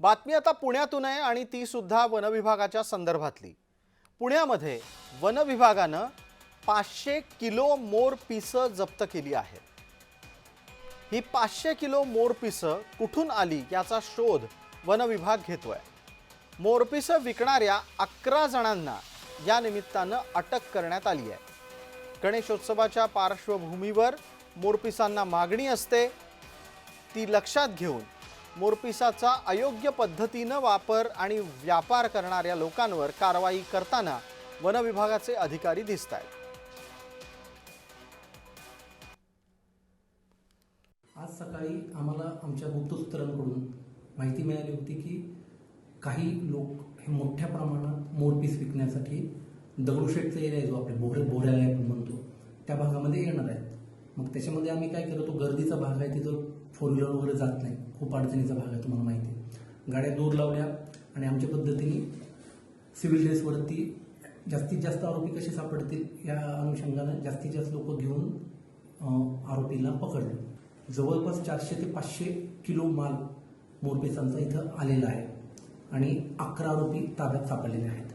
बातमी आता पुण्यातून आहे आणि ती सुद्धा वनविभागाच्या संदर्भातली. पुण्यामध्ये वनविभागानं पाचशे किलो मोर पिसं जप्त केली आहेत. ही पाचशे किलो मोरपिसं कुठून आली याचा शोध वनविभाग घेतोय. मोरपिसं विकणाऱ्या अकरा जणांना या निमित्तानं अटक करण्यात आली आहे. गणेशोत्सवाच्या पार्श्वभूमीवर मोरपिसांना मागणी असते. ती लक्षात घेऊन मोरपिसाचा अयोग्य पद्धतीनं वापर आणि व्यापार करणाऱ्या लोकांवर कारवाई करताना वनविभागाचे अधिकारी दिसत आहेत आज सकाळी आम्हाला आमच्या गुप्तसूत्रांकडून माहिती मिळाली होती की काही लोक हे मोठ्या प्रमाणात मोरपीस विकण्यासाठी दगडूशेठचा एरिया जो आपले बोरे बोऱ्याला म्हणतो. मग त्याच्यामध्ये आम्ही काय केलं तो गर्दीचा भाग आहे तिथं फोर व्हीलर वगैरे जात नाही. खूप अडचणीचा भाग आहे तुम्हाला माहिती आहे. गाड्या दूर लावल्या आणि आमच्या पद्धतीने सिव्हिल ड्रेसवरती जास्तीत जास्त आरोपी कसे सापडतील या अनुषंगानं जास्तीत जास्त लोक घेऊन आरोपीला पकडले. जवळपास चारशे ते पाचशे किलो माल मोरपेसांचा इथं आलेला आहे. आणि अकरा आरोपी ताब्यात सापडलेले आहेत.